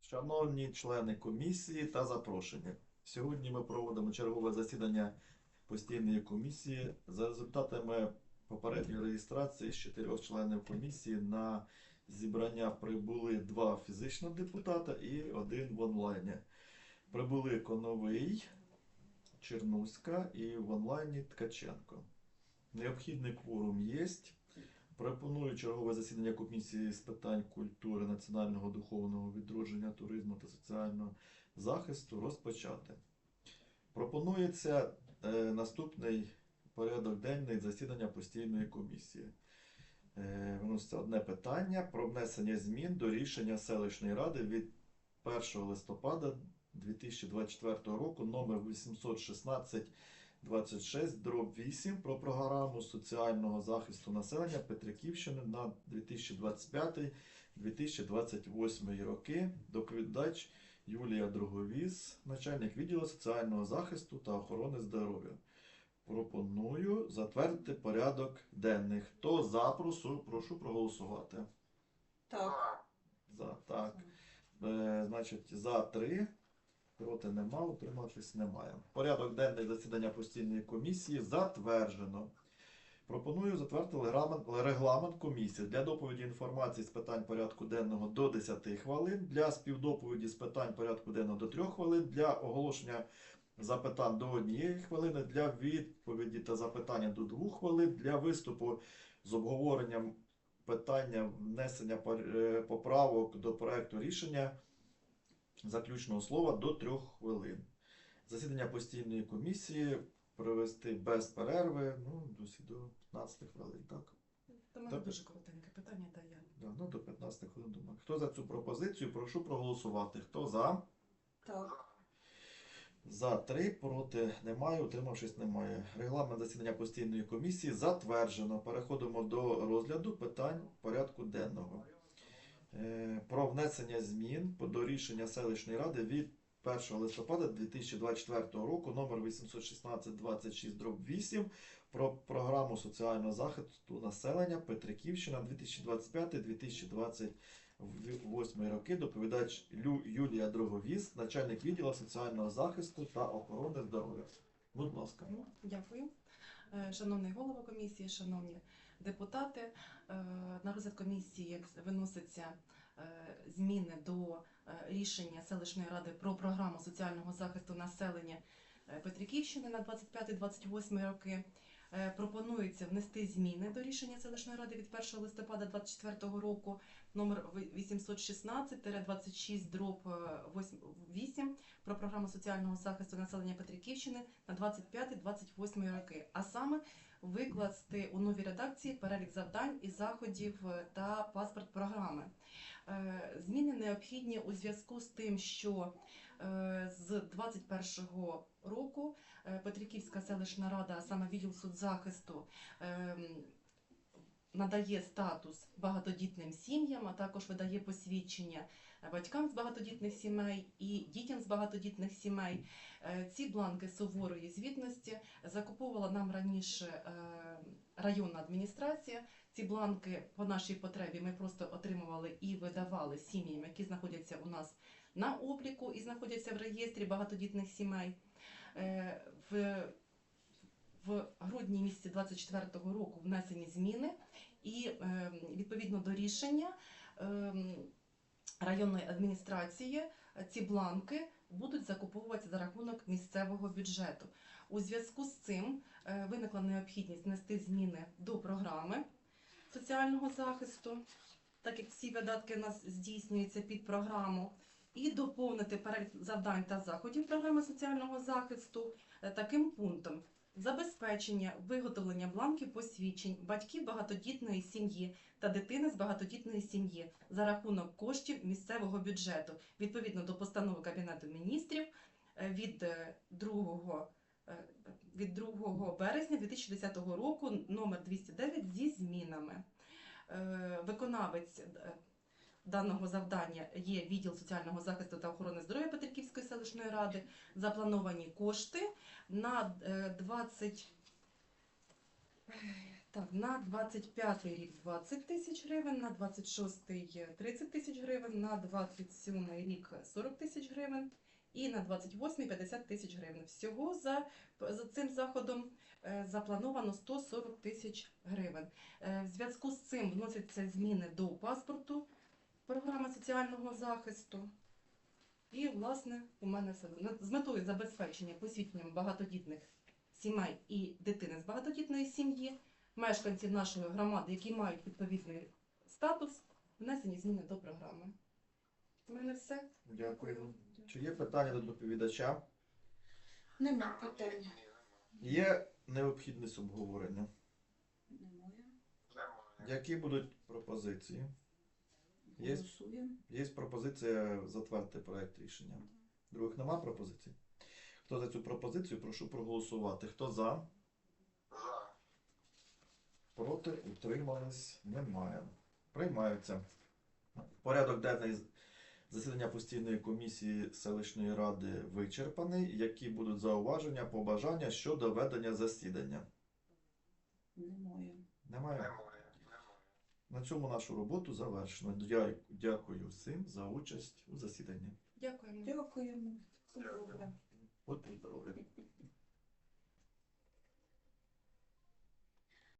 Шановні члени комісії та запрошені. Сьогодні ми проводимо чергове засідання постійної комісії. За результатами попередньої реєстрації з чотирьох членів комісії на зібрання прибули два фізичних депутата і один в онлайні. Прибули Коновий, Чернуська і в онлайні Ткаченко. Необхідний кворум є. Пропоную чергове засідання комісії з питань культури, національного духовного відродження, туризму та соціального захисту розпочати. Пропонується е, наступний порядок денний засідання постійної комісії. Е, виноситься одне питання про внесення змін до рішення селищної ради від 1 листопада 2024 року номер 816 26 дроб 8 про програму соціального захисту населення Петриківщини на 2025-2028 роки. Доповідач Юлія Друговіс, начальник відділу соціального захисту та охорони здоров'я. Пропоную затвердити порядок денний. Хто за, прошу, прошу проголосувати. Так. За, так. Е, значить, за три. Проти нема, утриматись немає. Порядок денний засідання постійної комісії затверджено. Пропоную затвердити регламент, комісії для доповіді інформації з питань порядку денного до 10 хвилин, для співдоповіді з питань порядку денного до 3 хвилин, для оголошення запитань до 1 хвилини, для відповіді та запитання до 2 хвилин, для виступу з обговоренням питання внесення е, поправок до проекту рішення заключного слова до трьох хвилин. Засідання постійної комісії провести без перерви, ну, до 15 хвилин, так? До мене Так. дуже коротеньке питання, та я. Да, ну, до 15 хвилин думаю. Хто за цю пропозицію, прошу проголосувати. Хто за? Так. За три, проти немає, утримавшись немає. Регламент засідання постійної комісії затверджено. Переходимо до розгляду питань порядку денного. Е, Про внесення змін до рішення селищної ради від 1 листопада 2024 року номер 816 26 дроб 8 про програму соціального захисту населення Петриківщина 2025-2028 роки. Доповідач Лю- Юлія Дроговіс, начальник відділу соціального захисту та охорони здоров'я. Будь ласка. Ну, Дякую. Е, Шановний голова комісії, шановні депутати, е, на розгляд комісії виносяться е, зміни до рішення селищної ради про програму соціального захисту населення Петриківщини на 25-28 роки. Е, Пропонується внести зміни до рішення селищної ради від 1 листопада 2024 року номер 816-26 дроб 8 про програму соціального захисту населення Петриківщини на 25-28 роки, а саме викласти у новій редакції перелік завдань і заходів е, та паспорт програми. Е, Зміни необхідні у зв'язку з тим, що е, з 21 року Петриківська селищна рада, саме відділ судзахисту, ем, надає статус багатодітним сім'ям, а також видає посвідчення батькам з багатодітних сімей і дітям з багатодітних сімей. Е, Ці бланки суворої звітності закуповувала нам раніше е, районна адміністрація. Ці бланки по нашій потребі ми просто отримували і видавали сім'ям, які знаходяться у нас на обліку і знаходяться в реєстрі багатодітних сімей. Е, В в грудні місяці 24-го року внесені зміни, і е, відповідно до рішення е, районної адміністрації е, ці бланки будуть закуповуватися за рахунок місцевого бюджету. У зв'язку з цим е, виникла необхідність внести зміни до програми соціального захисту, так як всі видатки у нас здійснюються під програму. І доповнити перелік завдань та заходів програми соціального захисту е, таким пунктом: забезпечення виготовлення бланків посвідчень батьків багатодітної сім'ї та дитини з багатодітної сім'ї за рахунок коштів місцевого бюджету відповідно до постанови Кабінету міністрів е, від е, 2 е, від 2 березня 2010 року номер 209 зі змінами. Е, Виконавець е, даного завдання є відділ соціального захисту та охорони здоров'я Петриківської селищної ради. Заплановані кошти на е, 20 Так, на 25 рік 20 тисяч гривень, на 26 30 тисяч гривень, на 27 рік 40 тисяч гривень і на 28-й 50 тисяч гривень. Всього за, за цим заходом е, заплановано 140 тисяч гривень. Е, В зв'язку з цим вносяться зміни до паспорту програми соціального захисту. І, власне, у мене все з метою забезпечення посвідченням багатодітних сімей і дитини з багатодітної сім'ї, мешканців нашої громади, які мають відповідний статус, внесені зміни до програми. У мене все. Дякую. Чи є питання до доповідача? Нема питання. Є необхідність обговорення. Немає. Які будуть пропозиції? Є? Голосуємо. Є пропозиція затвердити проект рішення. Других нема пропозицій? Хто за цю пропозицію, прошу проголосувати. Хто за? Проти утримались немає. Приймаються. Порядок денний засідання постійної комісії селищної ради вичерпаний. Які будуть зауваження, побажання щодо ведення засідання? Немає. Немає. На цьому нашу роботу завершено. Дя- Дякую всім за участь у засіданні. Дякуємо. Дякуємо. Добре. Будьте здорові.